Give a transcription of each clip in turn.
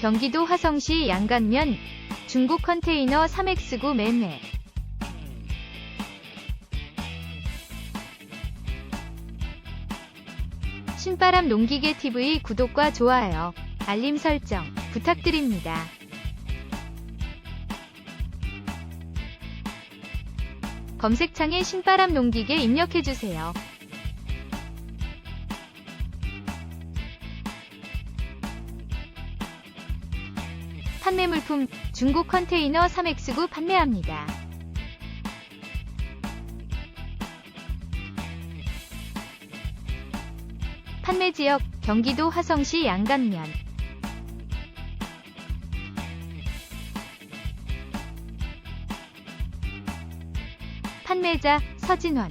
경기도 화성시 양간면 중국 컨테이너 3X9 매매 신바람 농기계 TV 구독과 좋아요, 알림 설정 부탁드립니다. 검색창에 신바람 농기계 입력해주세요. 판매 물품 중국 컨테이너 3X9 판매합니다. 판매 지역 경기도 화성시 양간면 판매자 서진원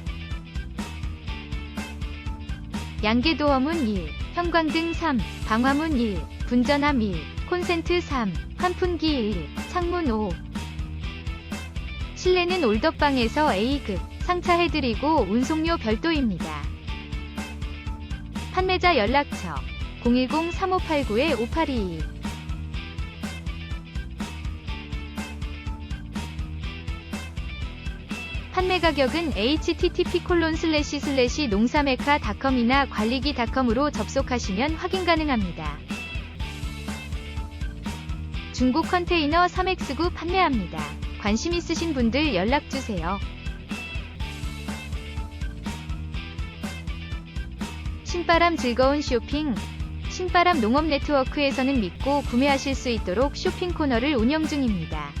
양계도어문 1, 형광등 3, 방화문 1, 분전함 1, 콘센트 3, 환풍기 1, 창문 5. 실내는 올덕방에서 A급 상차해드리고 운송료 별도입니다. 판매자 연락처 010-3589-5822 판매 가격은 http 콜론 슬래시 슬래시 농사메카닷컴이나 관리기닷컴으로 접속하시면 확인 가능합니다. 중국 컨테이너 3X9 판매합니다. 관심 있으신 분들 연락주세요. 신바람 즐거운 쇼핑 신바람 농업 네트워크에서는 믿고 구매하실 수 있도록 쇼핑 코너를 운영 중입니다.